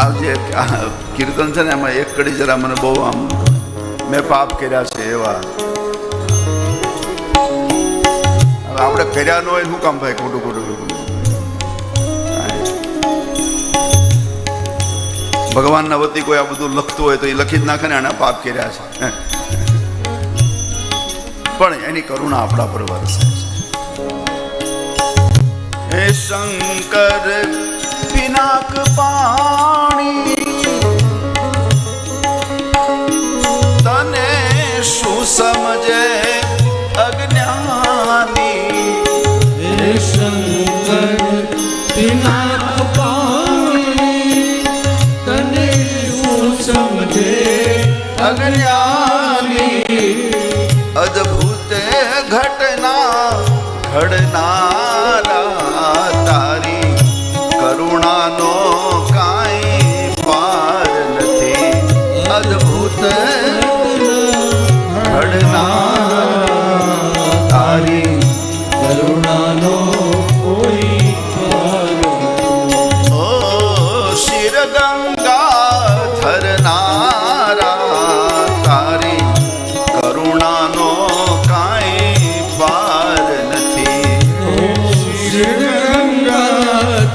આ જે કીર્તન છે ને, એમાં એક કડી જરા મને બહુ આમ મેં પાપ કર્યા છે એવા. આપણે કર્યા ન હોય શું કામ ભાઈ ખોટું ખોટું ભગવાનના વતી કોઈ આ બધું લખતું હોય તો એ લખી જ નાખે ને એના પાપ કર્યા છે. પણ એની કરુણા આપણા પર વરસે છે. શંકર પિનાક પાણી તને શું સમજે અજ્ઞાની શંકર પિનાક પાણી તને શું સમજે અજ્ઞાની અદ્ભુત ઘટના ઘડનારા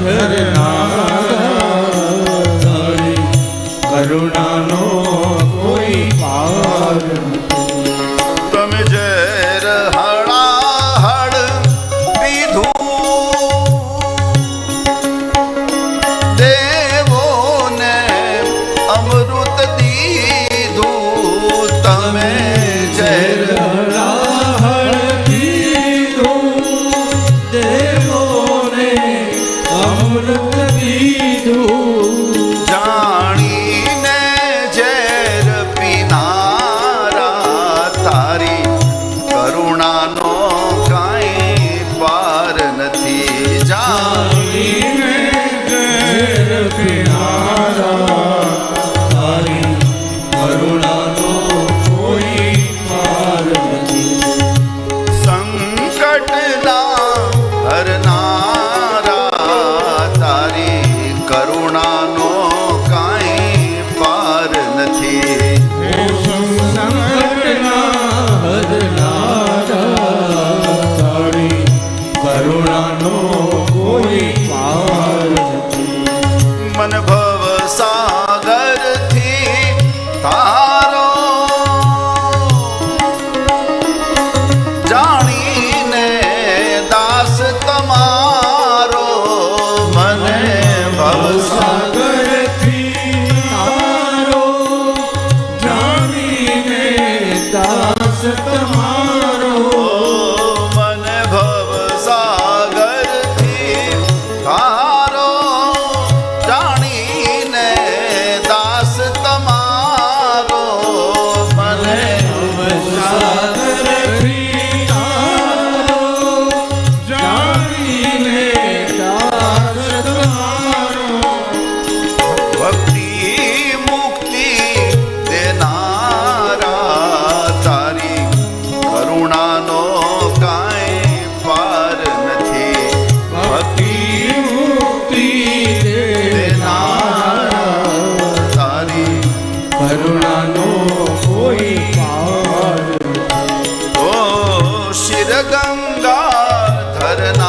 没有，没。सा જગંગા ધરના